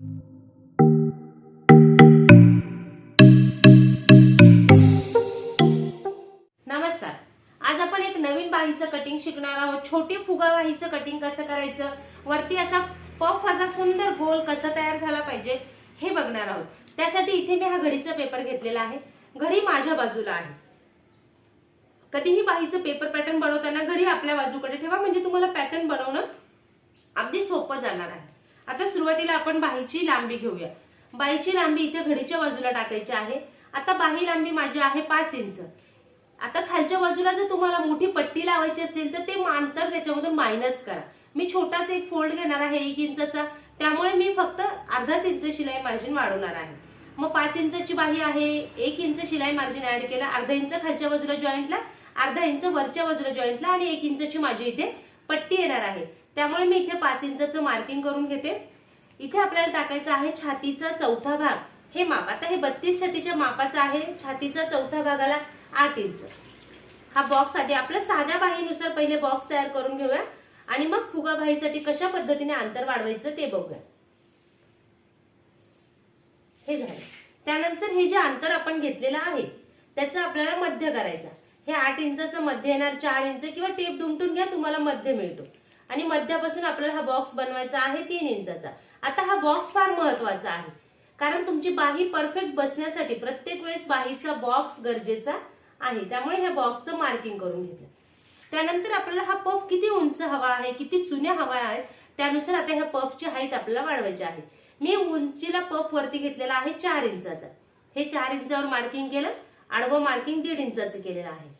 नमस्कार. आज आपण एक नवीन बाहीचं कटिंग शिकणार आहोत. छोटी फुगा बाहीचं कटिंग कसं करायचं? वरती असा पफ असा सुंदर गोल कसा तयार झाला पाहिजे हे बघणार आहोत. त्यासाठी इथे मी हा घडीचा पेपर घेतलेला आहे. घडी माझ्या बाजूला आहे. कधीही बाहीचं पेपर पॅटर्न बनवताना घडी आपल्या बाजूकडे ठेवा. म्हणजे तुम्हाला पॅटर्न बनवणं अगदी सोपं जाणार आहे. आता सुरुवातीला आपण बाहीची लांबी घेऊया. बाहीची लांबी इथे घडीच्या बाजूला टाकायची आहे. आता बाही लांबी माझी आहे पाच इंच. आता खालच्या बाजूला जर तुम्हाला मोठी पट्टी लावायची असेल तर ते अंतर त्याच्यामधून मायनस करा. मी छोटाच एक फोल्ड घेणार आहे एक इंचचा. त्यामुळे मी फक्त अर्धाच इंच शिलाई मार्जिन वाढवणार आहे. मग पाच इंचाची बाही आहे एक इंच शिलाई मार्जिन ऍड केला अर्धा इंच खालच्या बाजूला जॉईंटला अर्धा इंच वरच्या बाजूला जॉईंटला आणि एक इंचची माझी इथे पट्टी येणार आहे. त्यामुळे मी इथे पाच इंचाचं मार्किंग करून घेते. इथे आपल्याला टाकायचं आहे छातीचा चौथा भाग. हे माप. आता हे बत्तीस छातीच्या मापाचं आहे. छातीचा चौथा भागाला आठ इंच. हा बॉक्स आधी आपल्या साध्या बाहीनुसार पहिले बॉक्स तयार करून घेऊया. आणि मग फुगा बाहीसाठी कशा पद्धतीने अंतर वाढवायचं ते बघूया. हे झालं. त्यानंतर हे जे अंतर आपण घेतलेलं आहे त्याचं आपल्याला मध्य करायचं हे आठ इंचाचं मध्य येणार चार इंच किंवा टेप दुमटून घ्या तुम्हाला मध्य मिळतो. आणि मध्यापासून आपल्याला हा बॉक्स बनवायचा आहे तीन इंचाचा. आता हा बॉक्स फार महत्त्वाचा आहे. कारण तुमची बाही परफेक्ट बसण्यासाठी प्रत्येक वेळेस बाहीचा बॉक्स गरजेचा आहे. त्यामुळे ह्या बॉक्सचं मार्किंग करून घेतलं. त्यानंतर आपल्याला हा पफ किती उंच हवा आहे किती चुन्या हवा आहे त्यानुसार आता ह्या पफची हाईट आपल्याला वाढवायची आहे. मी उंचीला पफ वरती घेतलेला आहे चार इंचाचा. हे चार इंचावर मार्किंग केलं आडवं मार्किंग दीड इंचाचं केलेलं आहे.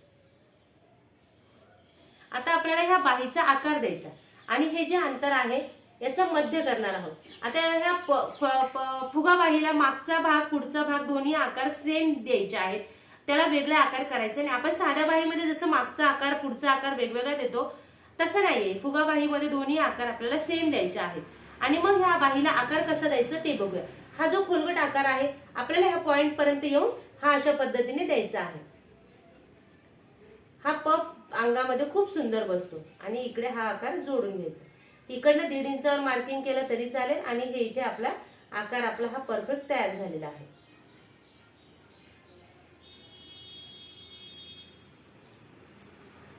आता आपल्याला ह्या बाहीचा आकार द्यायचा आणि हे जे अंतर आहे याचं मध्य करणार आहोत. आता ह्या प- फ- फ- फुगा बाहीला मागचा भाग पुढचा भाग दोन्ही आकार सेम द्यायचे आहेत. त्याला वेगळे आकार करायचे आणि आपण साध्या बाहीमध्ये जसं मागचा आकार पुढचा आकार वेगवेगळा देतो तसं नाहीये. फुगा बाहीमध्ये दोन्ही आकार आपल्याला सेम द्यायचे आहेत. आणि मग ह्या बाहीला आकार कसा द्यायचं ते बघूया. हा जो खोलगट आकार आहे आपल्याला ह्या पॉइंट पर्यंत येऊन हा अशा पद्धतीने द्यायचा आहे. हा पप अंगामध्ये खूप सुंदर बसतो. आणि इकडे हा आकार जोडून घ्यायचा इकडनं दीड इंचावर मार्किंग केलं तरी चालेल आणि हे इथे आपला आकार आपला हा परफेक्ट तयार झालेला आहे.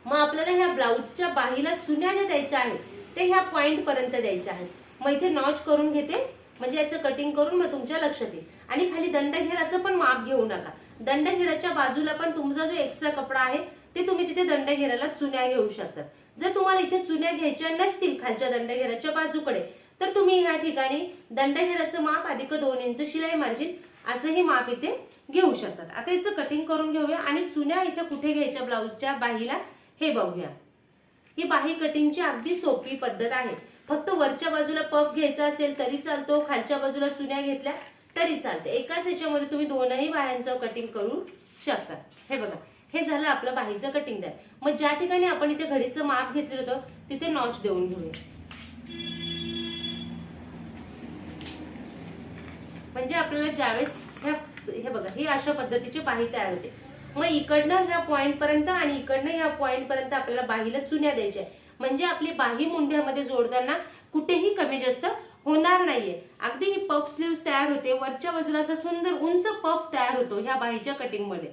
मग आपल्याला ह्या ब्लाऊजच्या बाहीला चुन्या ज्या द्यायच्या आहेत ते ह्या पॉइंट पर्यंत द्यायच्या आहेत. मग इथे नॉच करून घेते. म्हणजे याचं कटिंग करून मग तुमच्या लक्षात येईल. आणि खाली दंडघेराचं पण माप घेऊ नका. दंडघेराच्या बाजूला पण तुमचा जो एक्स्ट्रा कपडा आहे ते तुम्ही तिथे दंडघेराला चुन्या घेऊ शकतात. जर तुम्हाला इथे चुन्या घ्यायच्या नसतील खालच्या दंडघेराच्या बाजूकडे तर तुम्ही ह्या ठिकाणी दंडघेराचं माप अधिक दोन इंच शिलाई मार्जिन असंही माप इथे घेऊ शकतात. आता याचं कटिंग करून घेऊया आणि चुन्या इथे कुठे घ्यायच्या ब्लाऊजच्या बाहीला हे बघूया. ही बाही कटिंगची अगदी सोपी पद्धत आहे. फक्त वरच्या बाजूला पफ घ्यायचा असेल तरी चालतो खालच्या बाजूला चुन्या घेतल्या तरी चालते. एकाच ह्याच्यामध्ये तुम्ही दोनही बाह्यांचं कटिंग करू शकता. हे बघा हे झालं आपलं बाहीचं कटिंग द्या मग ज्या ठिकाणी आपण इथे घडीचं माप घेतलेलं होतं तिथे नॉच देऊन घेऊया. म्हणजे आपल्याला ज्यावेळेस ह्या हे बघा ही अशा पद्धतीची बाही तयार होते. मग इकडनं ह्या पॉईंट पर्यंत आणि इकडनं ह्या पॉईंट पर्यंत आपल्याला बाहीला चुन्या द्यायच्या म्हणजे आपली बाही मुंड्यामध्ये जोडताना कुठेही कमी जास्त होणार नाहीये. अगदी ही पफ स्लीव्ह तयार होते. वरच्या बाजूला असा सुंदर उंच पफ तयार होतो ह्या बाहीच्या कटिंगमध्ये.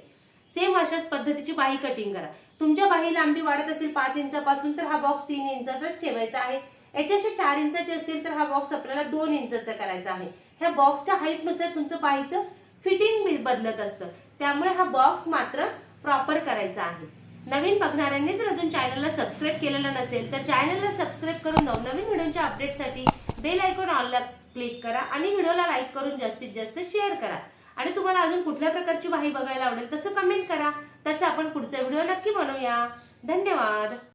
सेम अशाच पद्धतीची बाही कटिंग करा. तुमच्या बाही लांबी वाढत असेल पाच इंचापासून तर हा बॉक्स तीन इंचाचाच ठेवायचा आहे. याच्याशी चार इंचाची असेल तर हा बॉक्स आपल्याला दोन इंचाचा करायचा आहे. ह्या बॉक्सच्या हाईटनुसार तुमचं बाहीचं फिटिंग बदलत असतं. त्यामुळे हा बॉक्स मात्र प्रॉपर करायचा आहे. नवीन बघणाऱ्यांनी जर अजून चॅनलला सबस्क्राईब केलेलं नसेल तर चॅनलला सबस्क्राईब करून नवनवीन व्हिडिओच्या अपडेटसाठी बेल आयकॉन ऑनला क्लिक करा आणि व्हिडिओला लाईक करून जास्तीत जास्त शेअर करा. आणि तुम्हाला अजून कुठल्या प्रकारची बाही बघायला आवडेल तसं कमेंट करा. तसं आपण पुढचा व्हिडिओ नक्की बनवूया. धन्यवाद.